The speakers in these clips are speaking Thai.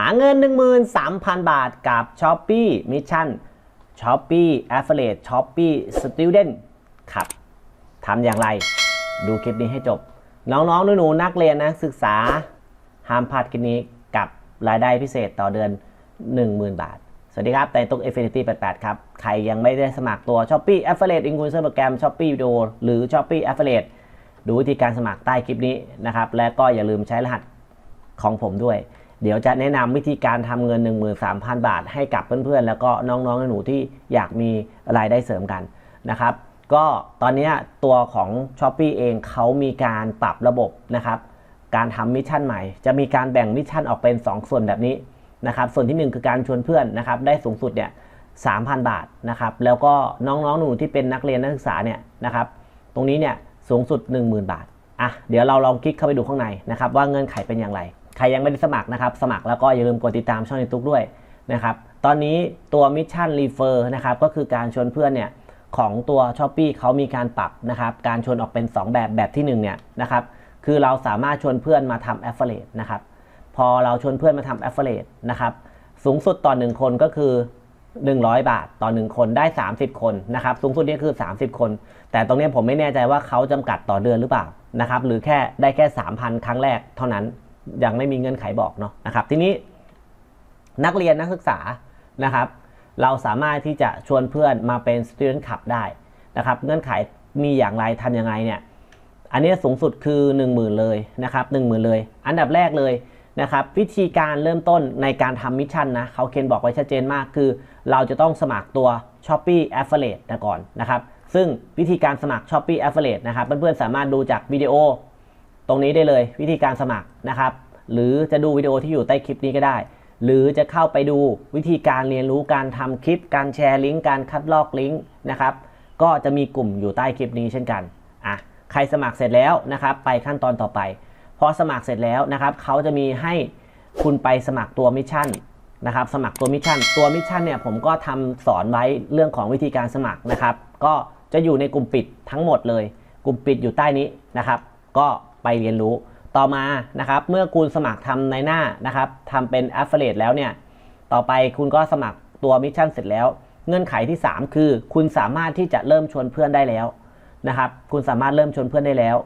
หาเงิน 13,000 บาทกับ s h o p e e Mission s h o p e e Affiliate s h o p e e Student ครับทำอย่างไร ดูคลิปนี้ให้จบ น้องๆหนูๆนักเรียนนักศึกษาห้ามพลาดคลิปนี้กับรายได้พิเศษต่อเดือน 10,000 บาท สวัสดีครับแต่ตุ๊ก Affinity 88 ครับ ใครยังไม่ได้สมัครตัว Shopee Affiliate Influencer Program Shopee Video หรือ Shopee Affiliate ดูวิธีการสมัครใต้คลิปนี้นะครับ และก็อย่าลืมใช้รหัสของผมด้วย เดี๋ยวจะแนะนำวิธีการทำเงิน 13,000 บาท ให้กับเพื่อนๆ แล้วก็น้องๆหนูที่อยากมีรายได้เสริมกันนะครับ ก็ตอนนี้ตัวของ s h o p e e เองเขามีการปรับระบบนะครับ การทำมิชชั่นใหม่ จะมีการแบ่งมิชชั่นออกเป็น 2 ส่วนแบบนี้นะครับ ส่วนที่ 1 คือการชวนเพื่อนนะครับได้สูงสุดเนี่ย3,000 บาทนะครับ แล้วก็น้องๆหนูที่เป็นนักเรียนนักศึกษาเนี่ยนะครับ ตรงนี้เนี่ยสูงสุด 10,000 บาทอะเดี๋ยวเราลองคลิกเข้าไปดูข้างในนะครับว่าเงื่อนไขเป็นอย่างไร ใครยังไม่ได้สมัครนะครับ สมัครแล้วก็อย่าลืมกดติดตามช่องยูทูบด้วยนะครับ ตอนนี้ตัวมิชชั่นรีเฟอร์นะครับ ก็คือการชวนเพื่อนเนี่ยของตัว s h อ p e e เขามีการปรับนะครับ การชวนออกเป็น 2 แบบแบบที่1เนี่ยนะครับ คือเราสามารถชวนเพื่อนมาทำ affiliate นะครับ พอเราชวนเพื่อนมาทำ affiliate นะครับ สูงสุดต่อ1คนก็คือ 100 บาทต่อ 1 คนได้ 30 คนนะครับ สูงสุดนี่คือ 30 คน แต่ตรงนี้ผมไม่แน่ใจว่าเขาจำกัดต่อเดือนหรือเปล่านะครับ หรือแค่ได้แค่ 3,000 ครั้งแรกเท่านั้น ยังไม่มีเงื่อนไขบอกเนาะนะครับ ทีนี้นักเรียนนักศึกษานะครับ เราสามารถที่จะชวนเพื่อนมาเป็น student club ได้นะครับ เงื่อนไขมีอย่างไรทำยังไงเนี่ยอันนี้สูงสุดคือ 10,000 เลยนะครับ10,000 เลย อันดับแรกเลยนะครับวิธีการเริ่มต้นในการทำมิชชั่นนะเขาเคนบอกไว้ชัดเจนมากคือ เราจะต้องสมัครตัว Shopee Affiliate นะก่อนนะครับ ซึ่งวิธีการสมัคร Shopee Affiliate นะครับเพื่อนๆสามารถดูจากวิดีโอ ตรงนี้ได้เลยวิธีการสมัครนะครับ หรือจะดูวิดีโอที่อยู่ใต้คลิปนี้ก็ได้ หรือจะเข้าไปดูวิธีการเรียนรู้การทำคลิป การแชร์ลิงก์การคัดลอกลิงก์นะครับ ก็จะมีกลุ่มอยู่ใต้คลิปนี้เช่นกันอะใครสมัครเสร็จแล้วนะครับ ไปขั้นตอนต่อไปพอสมัครเสร็จแล้วนะครับเขาจะมีให้คุณไปสมัครตัวมิชชั่นนะครับ สมัครตัวมิชชั่นตัวมิชชั่นเนี่ยผมก็ทำสอนไว้เรื่องของวิธีการสมัครนะครับ ก็จะอยู่ในกลุ่มปิดทั้งหมดเลย กลุ่มปิดอยู่ใต้นี้นะครับ ก็ ไปเรียนรู้ ต่อมานะครับ เมื่อคุณสมัครทำในหน้านะครับทำเป็น affiliate แล้วเนี่ย ต่อไปคุณก็สมัครตัวมิชชั่นเสร็จแล้ว เงื่อนไขที่ 3 คือ คุณสามารถที่จะเริ่มชวนเพื่อนได้แล้วนะครับ คุณสามารถเริ่มชวนเพื่อนได้แล้ว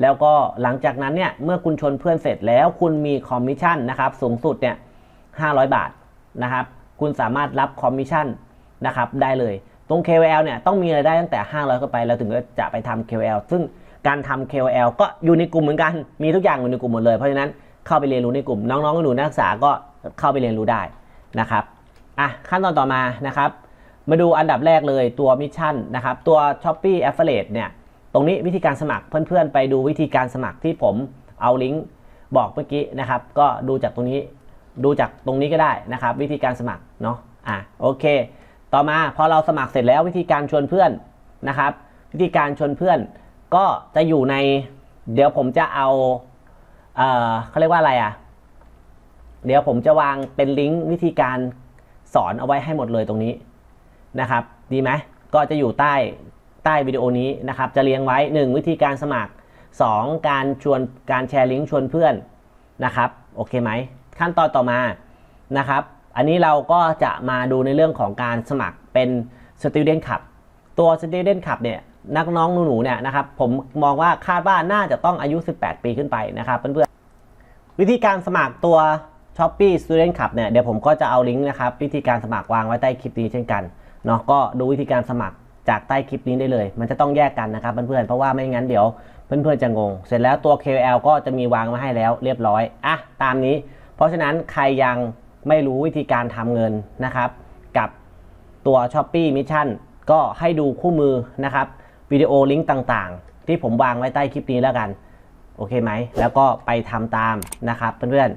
แล้วก็หลังจากนั้นเนี่ยเมื่อคุณชวนเพื่อนเสร็จแล้ว คุณมีคอมมิชชั่นนะครับสูงสุดเนี่ย500 บาทนะครับ คุณสามารถรับคอมมิชชั่นนะครับได้เลย ตรง KOL เนี่ยต้องมีรายได้ตั้งแต่ 500ขึ้นไป แล้วถึงจะไปทำ KOL ซึ่ง การทำ KOL ก็อยู่ในกลุ่มเหมือนกัน มีทุกอย่างอยู่ในกลุ่มหมดเลย เพราะฉะนั้นเข้าไปเรียนรู้ในกลุ่ม น้องๆหนูนักศึกษาก็เข้าไปเรียนรู้ได้นะครับ อะขั้นตอนต่อมานะครับ มาดูอันดับแรกเลยตัวมิชชั่นนะครับ ตัว Shopee Affiliate เนี่ย ตรงนี้วิธีการสมัครเพื่อนๆ ไปดูวิธีการสมัครที่ผมเอาลิงก์บอกเมื่อกี้นะครับ ก็ดูจากตรงนี้ ดูจากตรงนี้ก็ได้นะครับ วิธีการสมัครเนาะ อะโอเค ต่อมาพอเราสมัครเสร็จแล้ววิธีการชวนเพื่อนนะครับ วิธีการชวนเพื่อน ก็จะอยู่ใน เดี๋ยวผมจะเอาเออเขาเรียกว่าอะไรอะ เดี๋ยวผมจะวางเป็นลิงก์วิธีการสอนเอาไว้ให้หมดเลยตรงนี้นะครับ ดีไหมก็จะอยู่ใต้ใต้วิดีโอนี้นะครับ จะเรียงไว้ 1 วิธีการสมัคร 2 การชวนการแชร์ลิงก์ชวนเพื่อนนะครับ โอเคไหมขั้นตอนต่อมานะครับ อันนี้เราก็จะมาดูในเรื่องของการสมัครเป็น Student Club ตัว Student Club เนี่ย นักน้องหนูๆเนี่ยนะครับผมมองว่าคาดว่าน่าจะต้องอายุ 18 ปีขึ้นไปนะครับเพื่อนๆวิธีการสมัครตัว Shopee Student Club เนี่ยเดี๋ยวผมก็จะเอาลิงก์นะครับวิธีการสมัครวางไว้ใต้คลิปนี้เช่นกันเนาะก็ดูวิธีการสมัครจากใต้คลิปนี้ได้เลย มันจะต้องแยกกันนะครับเพื่อนๆเพราะว่าไม่งั้นเดี๋ยวเพื่อนๆจะงง เสร็จแล้วตัว KL ก็จะมีวางมาให้แล้วเรียบร้อยอะตามนี้ เพราะฉะนั้นใครยังไม่รู้วิธีการทำเงินนะครับ กับตัว Shopee Mission ก็ให้ดูคู่มือนะครับ วิดีโอลิงก์ต่างๆ ที่ผมวางไว้ใต้คลิปนี้แล้วกัน โอเคไหม แล้วก็ไปทำตามนะครับเพื่อน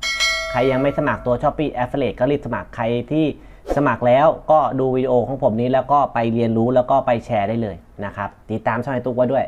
ๆ ใครยังไม่สมัครตัว Shopee Affiliate ก็รีบสมัครใครที่สมัครแล้วก็ดูวิดีโอของผมนี้แล้วก็ไปเรียนรู้แล้วก็ไปแชร์ได้เลยนะครับ ติดตามช่องไอตุ๊กไว้ด้วย